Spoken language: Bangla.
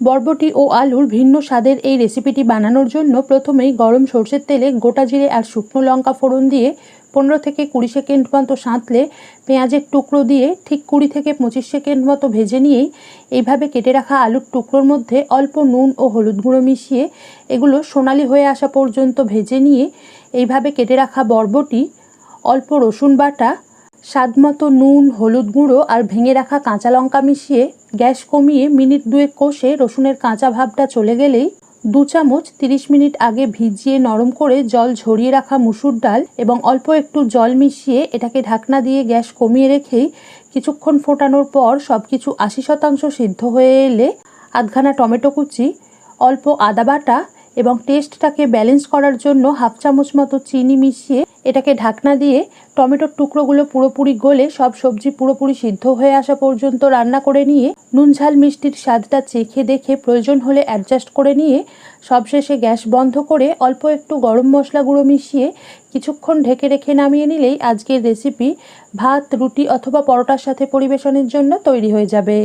বরবটি ও আলুর ভিন্ন স্বাদের এই রেসিপিটি বানানোর জন্য প্রথমেই গরম সর্ষের তেলে গোটা জিরে আর শুকনো লঙ্কা ফোড়ন দিয়ে পনেরো থেকে কুড়ি সেকেন্ড মতো সাঁতলে পেঁয়াজের টুকরো দিয়ে ঠিক কুড়ি থেকে পঁচিশ সেকেন্ড মতো ভেজে নিয়েই এইভাবে কেটে রাখা আলুর টুকরোর মধ্যে অল্প নুন ও হলুদ গুঁড়ো মিশিয়ে এগুলো সোনালি হয়ে আসা পর্যন্ত ভেজে নিয়ে এইভাবে কেটে রাখা বরবটি, অল্প রসুন বাটা স্বাদমতো নুন, হলুদ গুঁড়ো আর ভেঙে রাখা কাঁচা লঙ্কা মিশিয়ে গ্যাস কমিয়ে মিনিট দুয়েক কষে রসুনের কাঁচা ভাবটা চলে গেলেই দু চামচ তিরিশ মিনিট আগে ভিজিয়ে নরম করে জল ঝরিয়ে রাখা মুসুর ডাল এবং অল্প একটু জল মিশিয়ে এটাকে ঢাকনা দিয়ে গ্যাস কমিয়ে রেখেই কিছুক্ষণ ফোটানোর পর সব কিছু আশি শতাংশ সিদ্ধ হয়ে এলে আধখানা টমেটো কুচি, অল্প আদা বাটা এবং টেস্টটাকে ব্যালেন্স করার জন্য হাফ চামচ মতো চিনি মিশিয়ে এটাকে ঢাকনা দিয়ে টমেটোর টুকরোগুলো পুরোপুরি গলে সব সবজি পুরোপুরি সিদ্ধ হয়ে আসা পর্যন্ত রান্না করে নিয়ে নুন, ঝাল, মিষ্টির স্বাদটা চেখে দেখে প্রয়োজন হলে অ্যাডজাস্ট করে নিয়ে সবশেষে গ্যাস বন্ধ করে অল্প একটু গরম মশলা গুঁড়ো মিশিয়ে কিছুক্ষণ ঢেকে রেখে নামিয়ে নিলেই আজকের রেসিপি ভাত, রুটি অথবা পরোটার সাথে পরিবেশনের জন্য তৈরি হয়ে যাবে।